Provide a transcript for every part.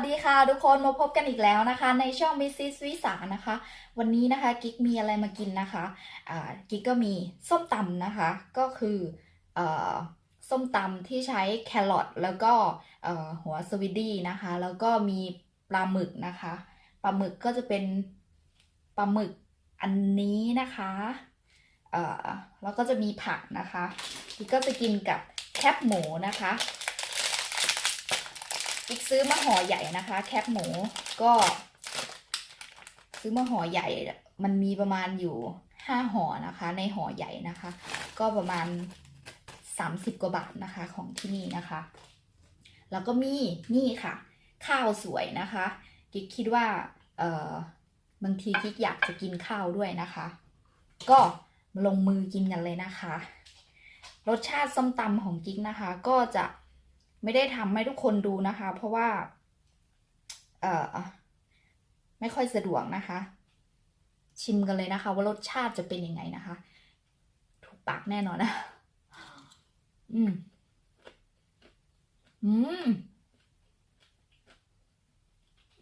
วัสดีค่ะทุกคนมาพบกันอีกแล้วนะคะ ในช่องมิสซิสวิสานะคะ วันนี้นะคะกิ๊กมีอะไรมากินนะคะอ่ากิ๊กก็มีส้มตำนะคะ ก็คือเอ่อส้มตำที่ใช้แครอทแล้วก็เอ่อหัวสวิตดี้นะคะ แล้วก็มีปลาหมึกนะคะปลาหมึกก็จะเป็นปลาหมึกอันนี้นะคะเอ่อแล้วก็จะมีผักนะคะกิ๊กก็จะกินกับแคบหมูนะคะ อีกซื้อมาห่อใหญ่นะคะ แคปหมูก็ ซื้อมาห่อใหญ่ มันมีประมาณอยู่ห้าห่อนะคะ ในห่อใหญ่นะคะ ก็ประมาณสามสิบกว่าบาทนะคะของที่นี่นะคะ แล้วก็มีนี่ค่ะ ข้าวสวยนะคะกิ๊กคิดว่าเออบางทีกิ๊กอยากจะกินข้าวด้วยนะคะ ก็ลงมือกินกันเลยนะคะ รสชาติส้มตำของกิ๊กนะคะ ก็จะ ไม่ได้ทำให้ทุกคนดูนะคะ เพราะว่า เอ่อ ไม่ค่อยสะดวกนะคะ ชิมกันเลยนะคะ ว่ารสชาติจะเป็นยังไงนะคะ ถูกปากแน่นอนนะ อืม อืม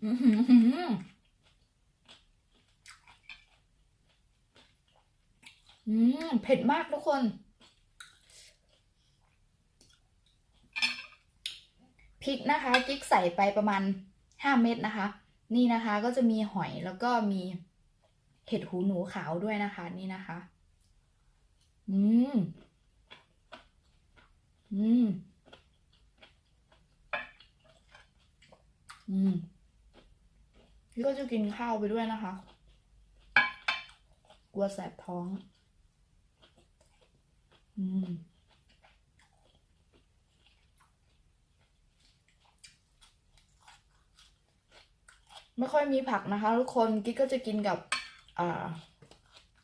อืมอืมอืมเผ็ดมากทุกคน พริกนะคะกิ๊กใส่ไปประมาณห้าเม็ดนะคะ นี่นะคะก็จะมีหอยแล้วก็มีเห็ดหูหนูขาวด้วยนะคะ นี่นะคะ อืม อืม อืมพี่ก็จะกินข้าวไปด้วยนะคะ กลัวแสบท้อง อืม ไม่ค่อยมีผักนะคะ ทุกคนกิ๊กก็จะกินกับอ่า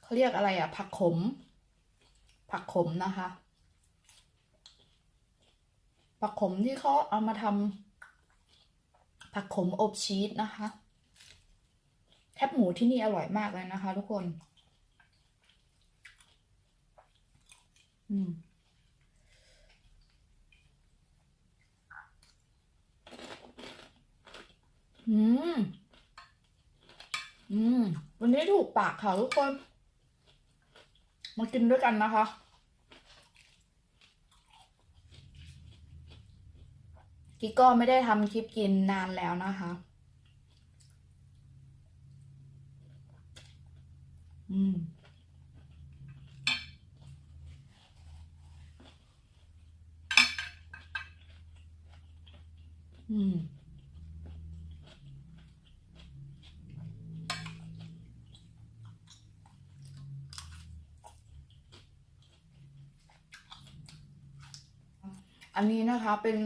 เขาเรียกอะไรอะ ผักขม ผักขมนะคะ ผักขมที่เขาเอามาทำผักขมอบชีสนะคะแคบหมูที่นี่อร่อยมากเลยนะคะ ทุกคน อืมอืม อืม วันนี้ถูกปากค่ะทุกคน มากินด้วยกันนะคะ กิ๊กก็ไม่ได้ทำคลิปกินนานแล้วนะคะ อืมอืม อั นนี้นะคะเป็น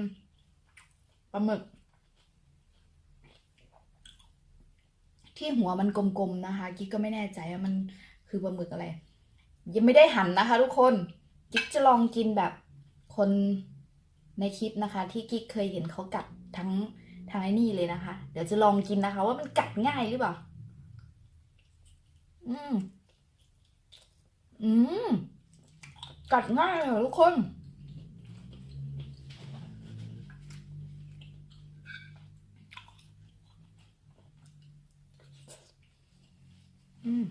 ปลาหมึก ที่หัวมันกลมๆนะคะ กิ๊กก็ไม่แน่ใจว่ามันคือปลาหมึกอะไร ยังไม่ได้หั่นนะคะ ทุกคน กิ๊กจะลองกินแบบคนในคลิปนะคะ ที่กิ๊กเคยเห็นเขากัดทั้งทั้งไอ้นี่เลยนะคะ เดี๋ยวจะลองกินนะคะ ว่ามันกัดง่ายหรือเปล่า อืม อืม กัดง่ายเหรอทุกคน อืม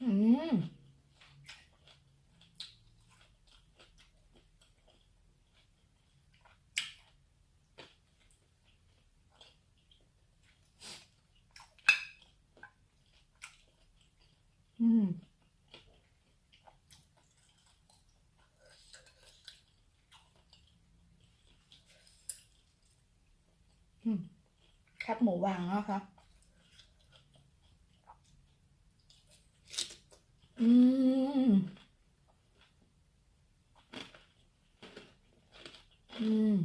อืม อืม อืม แคบหมูวางแล้วค่ะอืม อืม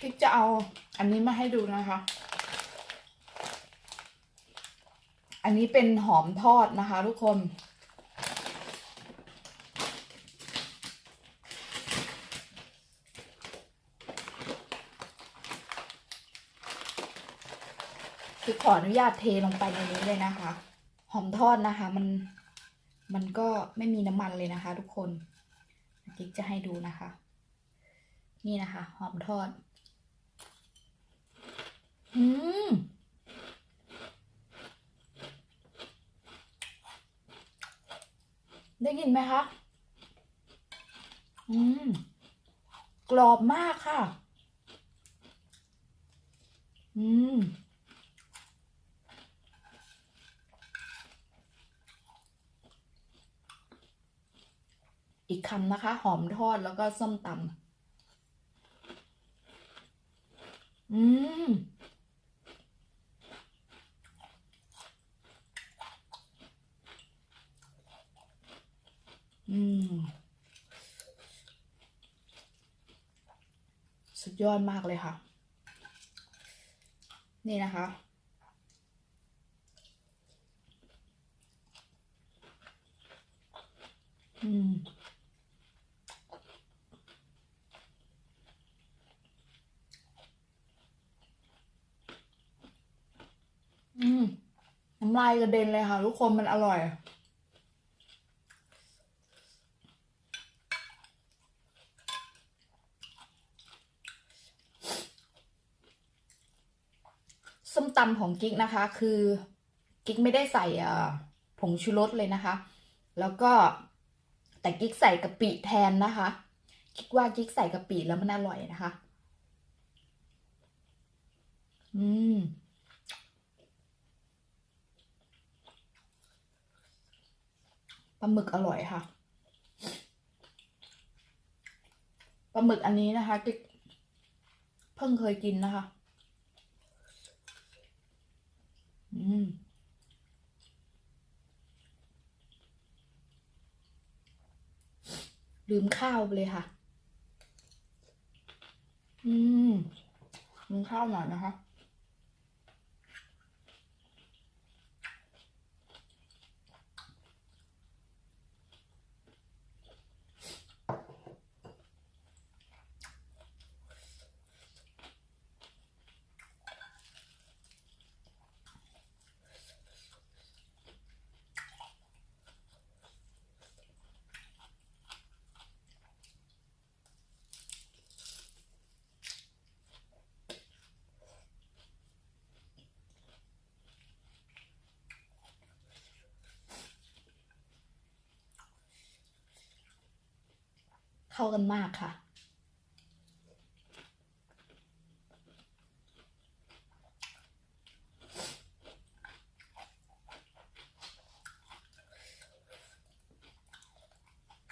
กิ๊กจะเอาอันนี้มาให้ดูนะคะ อันนี้เป็นหอมทอดนะคะทุกคน คือขออนุญาตเทลงไปในนี้เลยนะคะ หอมทอดนะคะ มันมันก็ไม่มีน้ำมันเลยนะคะ ทุกคนจิ๊กจะให้ดูนะคะ นี่นะคะ หอมทอด อืมได้ยินไหมคะ อืม กรอบมากค่ะ อืม อีกคำนะคะ หอมทอดแล้วก็ส้มตำอืมอืม สุดยอดมากเลยค่ะ นี่นะคะ อืม อืม น้ำลายกระเด็นเลยค่ะ ทุกคนมันอร่อย ส้มตำของกิ๊กนะคะ คือกิ๊กไม่ได้ใส่ผงชูรสเลยนะคะ แล้วก็แต่กิ๊กใส่กะปิแทนนะคะ กิ๊กว่ากิ๊กใส่กะปิแล้วมันอร่อยนะคะ อืม ปลาหมึกอร่อยค่ะปลาหมึกอันนี้นะคะกิ๊กเพิ่งเคยกินนะคะ อืมลืมข้าวไปเลยค่ะ อืมลืมข้าวหน่อยนะคะ เข้ากันมากค่ะ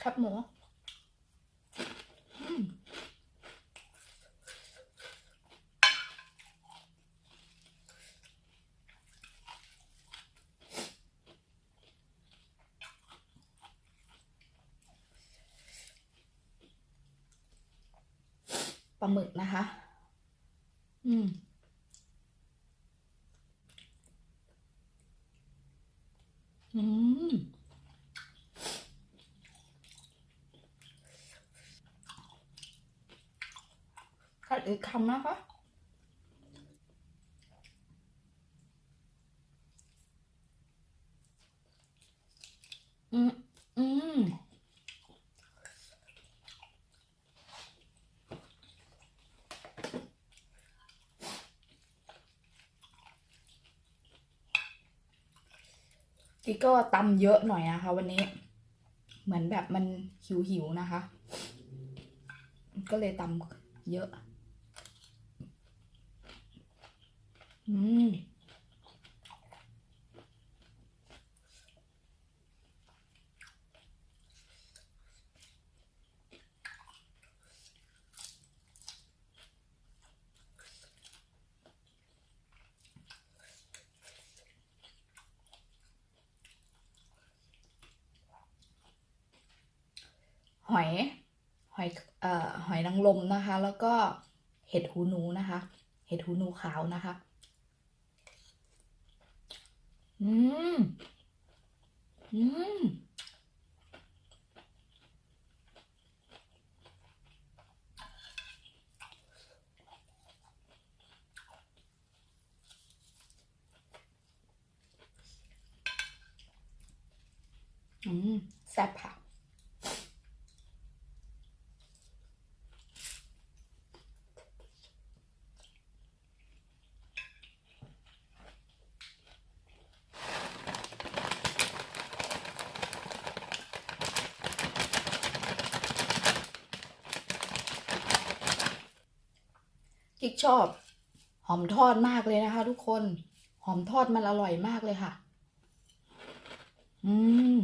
ครับหมูอืมปลาหมึก นะคะ อืม อืม กัดอีกคำนะคะอืม อืม กิ๊กก็ตำเยอะหน่อยนะคะวันนี้ เหมือนแบบมันหิวหิวนะคะ ก็เลยตำเยอะ อืม หอยหอยเอ่อหอยนางรมนะคะ แล้วก็เห็ดหูหนูนะคะ เห็ดหูหนูขาวนะคะ อืม อืมอืมแซ่บค่ะ ชอบ หอมทอดมากเลยนะคะ ทุกคน หอมทอดมันอร่อยมากเลยค่ะ อืม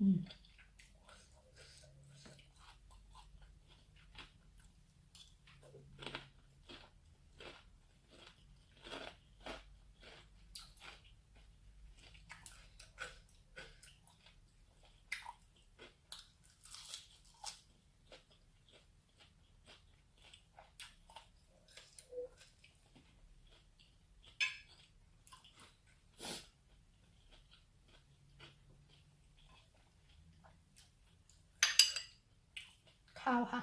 อืม ข้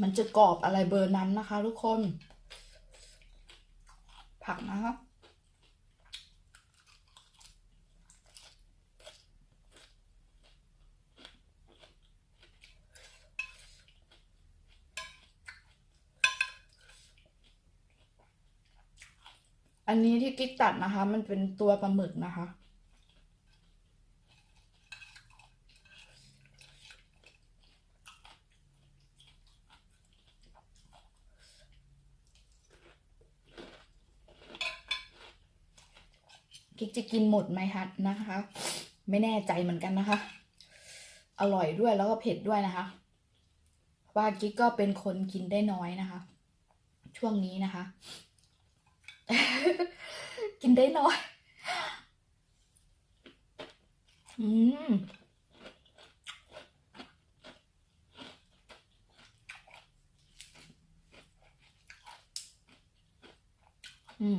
มันจะกรอบอะไรเบอร์นั้นนะคะ ทุกคน ผักนะคะอันนี้ที่กิ๊กตัดนะคะ มันเป็นตัวปลาหมึกนะคะ กิ๊กจะกินหมดไหมคะนะคะ ไม่แน่ใจเหมือนกันนะคะ อร่อยด้วยแล้วก็เผ็ดด้วยนะคะ ว่ากิ๊กก็เป็นคนกินได้น้อยนะคะ ช่วงนี้นะคะ กินได้น้อยอืมอืม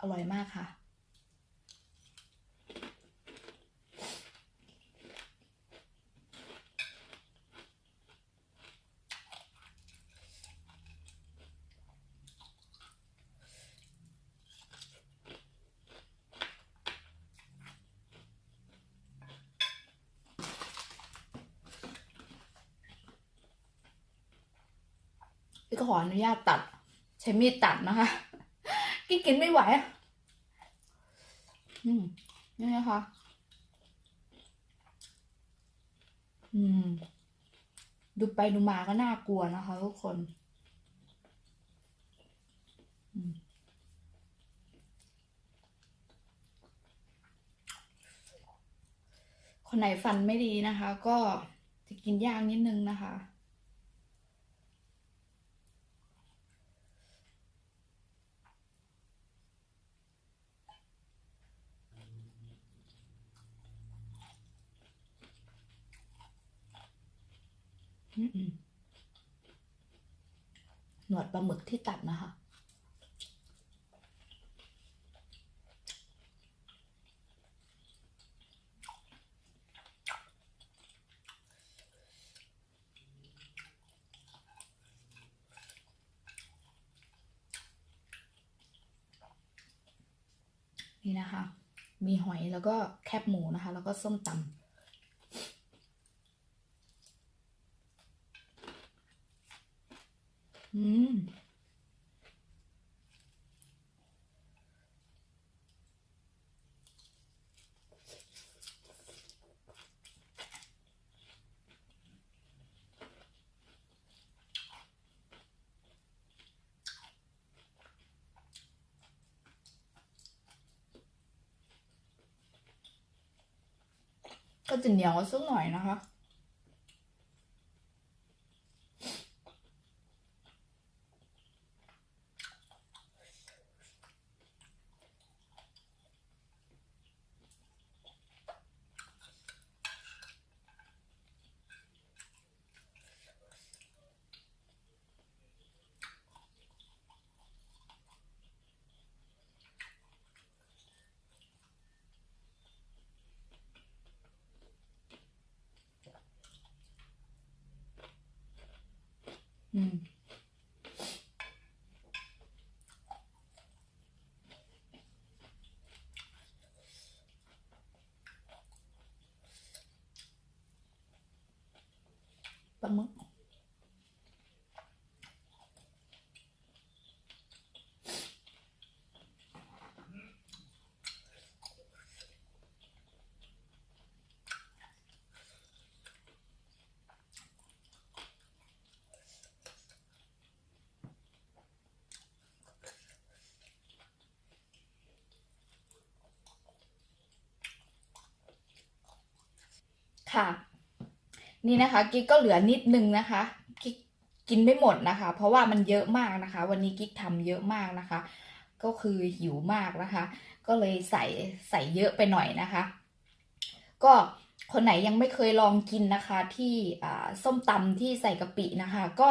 อร่อยมากค่ะ ก็ขออนุญาตตัด ใช้มีดตัดนะคะ กิ๊กกินไม่ไหวอะอืม นี่นะคะ อืม ดูไปดูมาก็น่ากลัวนะคะทุกคน อืมคนไหนฟันไม่ดีนะคะ ก็จะกินยากนิดนึงนะคะ หนวดปลาหมึกที่ตัดนะคะ นี่นะคะ มีหอยแล้วก็แคบหมูนะคะ แล้วก็ส้มตำ อืมก็จะเหนียวสักหน่อยนะคะ อืมปลาหมึก ค่ะ นี่นะคะกิ๊กก็เหลือนิดนึงนะคะกิ๊กกินไม่หมดนะคะ เพราะว่ามันเยอะมากนะคะ วันนี้กิ๊กทำเยอะมากนะคะ ก็คือหิวมากนะคะ ก็เลยใส่ใส่เยอะไปหน่อยนะคะ ก็คนไหนยังไม่เคยลองกินนะคะที่ส้มตำที่ใส่กะปินะคะ ก็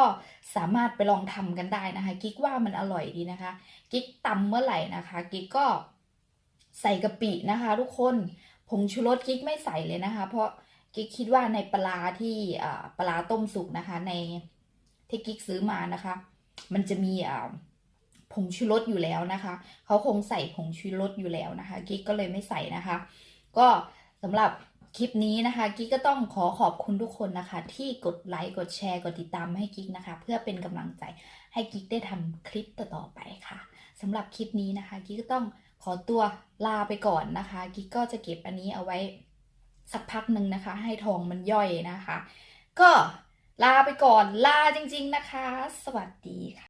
สามารถไปลองทำกันได้นะคะ กิ๊กว่ามันอร่อยดีนะคะ กิ๊กตำเมื่อไหร่นะคะ กิ๊กก็ใส่กะปินะคะ ทุกคนผงชูรสกิ๊กไม่ใส่เลยนะคะ เพราะ กิ๊กคิดว่าในปลาที่ปลาต้มสุกนะคะ ในที่กิ๊กซื้อมานะคะ มันจะมีผงชูรสอยู่แล้วนะคะ เขาคงใส่ผงชูรสอยู่แล้วนะคะ กิ๊กก็เลยไม่ใส่นะคะ ก็สำหรับคลิปนี้นะคะ กิ๊กก็ต้องขอขอบคุณทุกคนนะคะ ที่กดไลค์กดแชร์กดติดตามให้กิ๊กนะคะ เพื่อเป็นกำลังใจให้กิ๊กได้ทำคลิปต่อๆไปค่ะสำหรับคลิปนี้นะคะ กิ๊กก็ต้องขอตัวลาไปก่อนนะคะ กิ๊กก็จะเก็บอันนี้เอาไว้ สักพักหนึ่งนะคะ ให้ทองมันย่อยนะคะ ก็ลาไปก่อนลาจริง ๆนะคะ สวัสดีค่ะ